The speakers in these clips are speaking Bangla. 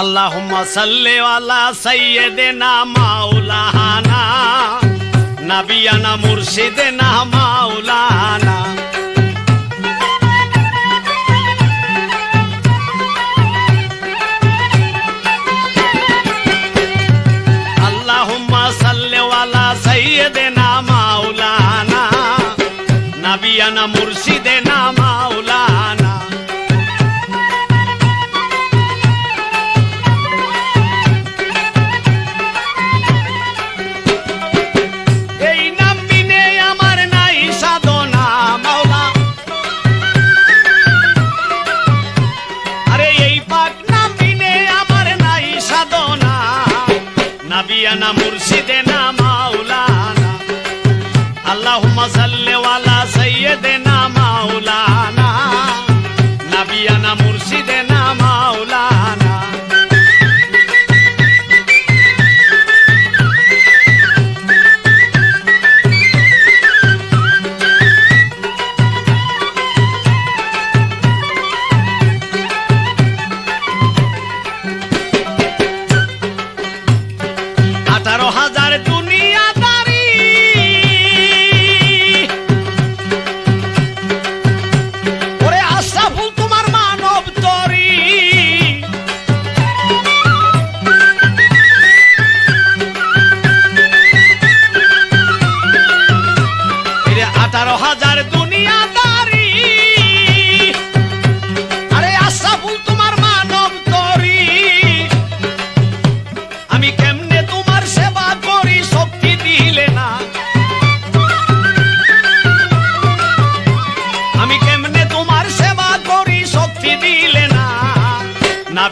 আল্লাহুম্মা সাল্লি আলা সাইয়্যিদিনা মাওলানা, নাবিয়ানা মুর্শিদেনা মাওলানা। আল্লাহুম্মা সাল্লি আলা সাইয়্যিদিনা মাওলানা, নাবিয়ানা মুর্শিদেনা নাবিয়ানা মুর্শিদে না মাওলানা। আল্লাহুম্মা সাল্লি আলা সাইয়্যিদিনা মাওলানা। নাবিয়ানা মুর্শিদে না মাওলানা।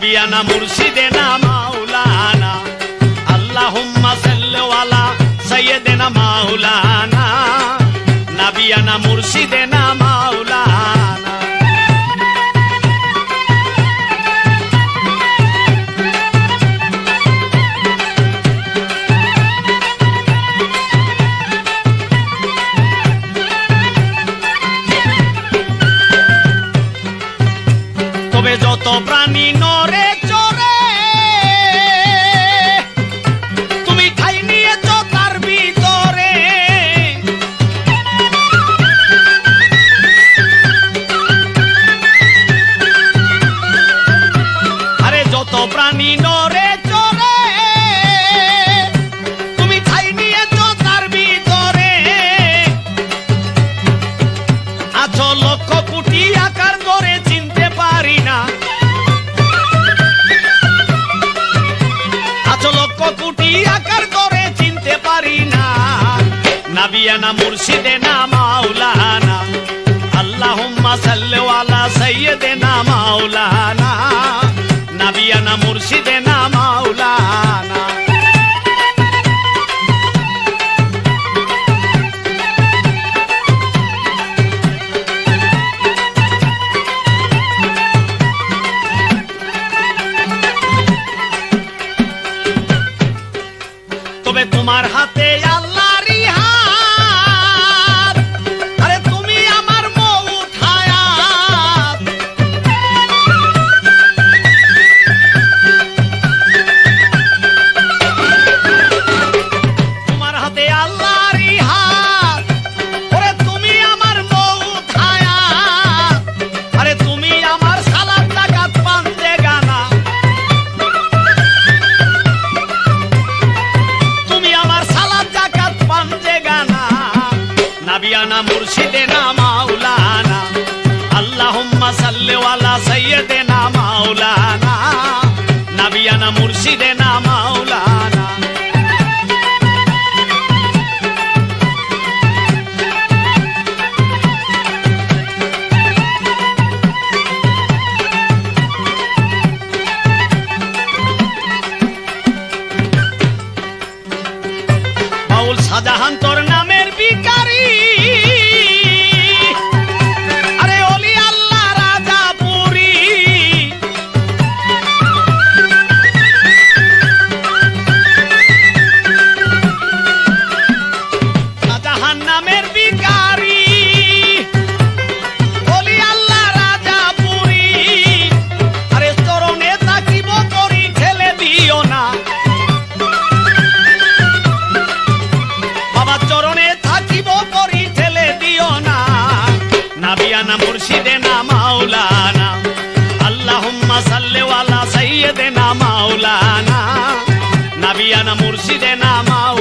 নাবিয়ানা মুর্শিদে না মাওলানা। আল্লাহুম্মা সাল্লি আলা সাইয়্যিদিনা মাওলানা। তবে যত প্রাণী নরে নাবিয়ানা মুর্শিদে না, মাওলানা। আল্লাহুম্মা সাল্লি আলা সাইয়্যিদিনা মাওলানা। নাবিয়ানা মুর্শিদে না, মাওলানা। তোমার হাতে আল্লাহরই নাবিয়ানা মুর্শিদে না মাওলানা। আল্লাহুম্মা সাল্লি আলা সাইয়্যিদিনা মাওলানা। নাবিয়ানা মুর্শিদে না মাওলানা। మన ముర్షిదే నామావు.